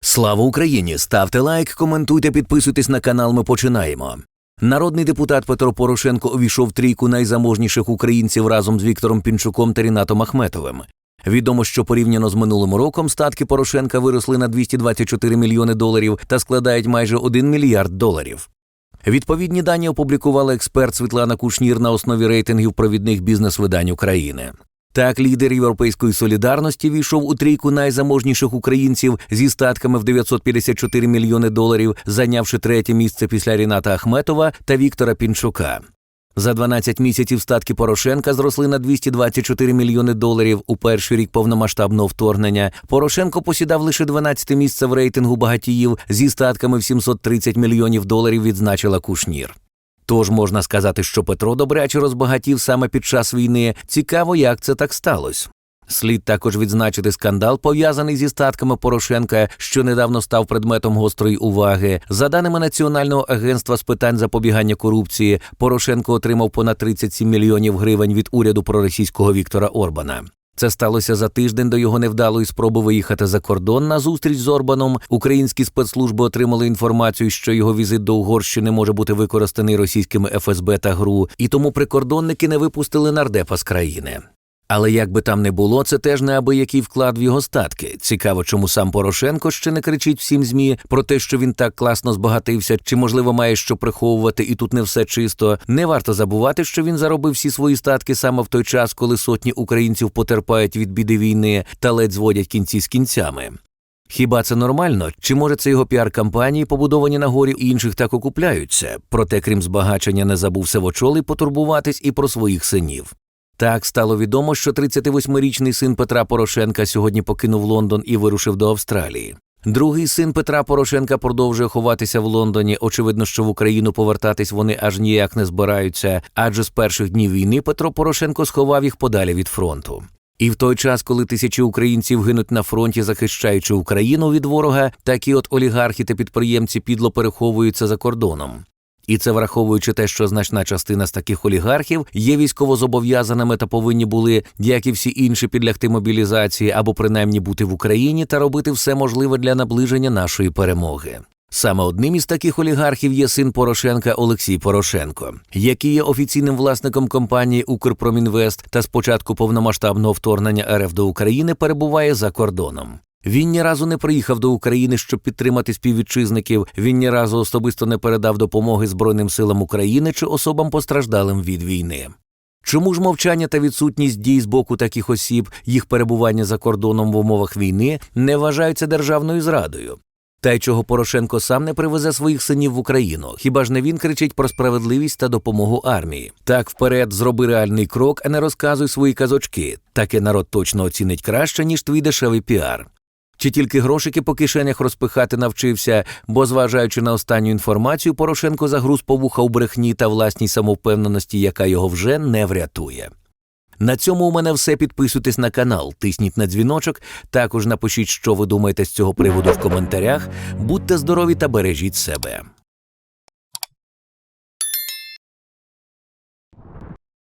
Слава Україні! Ставте лайк, коментуйте, підписуйтесь на канал. Ми починаємо. Народний депутат Петро Порошенко увійшов трійку найзаможніших українців разом з Віктором Пінчуком та Рінатом Ахметовим. Відомо, що порівняно з минулим роком статки Порошенка виросли на 224 мільйони доларів та складають майже 1 мільярд доларів. Відповідні дані опублікувала експерт Світлана Кушнір на основі рейтингів провідних бізнес-видань України. Так, лідер Європейської солідарності війшов у трійку найзаможніших українців зі статками в 954 мільйони доларів, зайнявши третє місце після Ріната Ахметова та Віктора Пінчука. За 12 місяців статки Порошенка зросли на 224 мільйони доларів у перший рік повномасштабного вторгнення. Порошенко посідав лише 12 місце в рейтингу багатіїв зі статками в 730 мільйонів доларів, відзначила Кушнір. Тож можна сказати, що Петро добряче розбагатів саме під час війни. Цікаво, як це так сталося. Слід також відзначити скандал, пов'язаний зі статками Порошенка, що недавно став предметом гострої уваги. За даними Національного агентства з питань запобігання корупції, Порошенко отримав понад 37 мільйонів гривень від уряду проросійського Віктора Орбана. Це сталося за тиждень до його невдалої спроби виїхати за кордон на зустріч з Орбаном. Українські спецслужби отримали інформацію, що його візит до Угорщини може бути використаний російськими ФСБ та ГРУ, і тому прикордонники не випустили нардепа з країни. Але як би там не було, це теж неабиякий вклад в його статки. Цікаво, чому сам Порошенко ще не кричить всім змі про те, що він так класно збагатився, чи можливо має що приховувати, і тут не все чисто. Не варто забувати, що він заробив всі свої статки саме в той час, коли сотні українців потерпають від біди війни та ледь зводять кінці з кінцями. Хіба це нормально? Чи може це його піар-кампанії, побудовані на горі інших так окупляються? Проте, крім збагачення, не забув Севочолий потурбуватись і про своїх синів. Так стало відомо, що 38-річний син Петра Порошенка сьогодні покинув Лондон і вирушив до Австралії. Другий син Петра Порошенка продовжує ховатися в Лондоні. Очевидно, що в Україну повертатись вони аж ніяк не збираються, адже з перших днів війни Петро Порошенко сховав їх подалі від фронту. І в той час, коли тисячі українців гинуть на фронті, захищаючи Україну від ворога, такі от олігархи та підприємці підло переховуються за кордоном. І це враховуючи те, що значна частина з таких олігархів є військовозобов'язаними та повинні були, як і всі інші, підлягти мобілізації або принаймні бути в Україні та робити все можливе для наближення нашої перемоги. Саме одним із таких олігархів є син Порошенка Олексій Порошенко, який є офіційним власником компанії Укрпромінвест та з початку повномасштабного вторгнення РФ до України перебуває за кордоном. Він ні разу не приїхав до України, щоб підтримати співвітчизників. Він ні разу особисто не передав допомоги Збройним силам України чи особам постраждалим від війни. Чому ж мовчання та відсутність дій з боку таких осіб, їх перебування за кордоном в умовах війни не вважаються державною зрадою? Та й чого Порошенко сам не привезе своїх синів в Україну? Хіба ж не він кричить про справедливість та допомогу армії? Так вперед зроби реальний крок, а не розказуй свої казочки. Таке народ точно оцінить краще, ніж твій дешевий піар. Чи тільки грошики по кишенях розпихати навчився, бо, зважаючи на останню інформацію, Порошенко загруз по вуха у брехні та власній самовпевненості, яка його вже не врятує. На цьому у мене все. Підписуйтесь на канал, тисніть на дзвіночок. Також напишіть, що ви думаєте з цього приводу в коментарях. Будьте здорові та бережіть себе.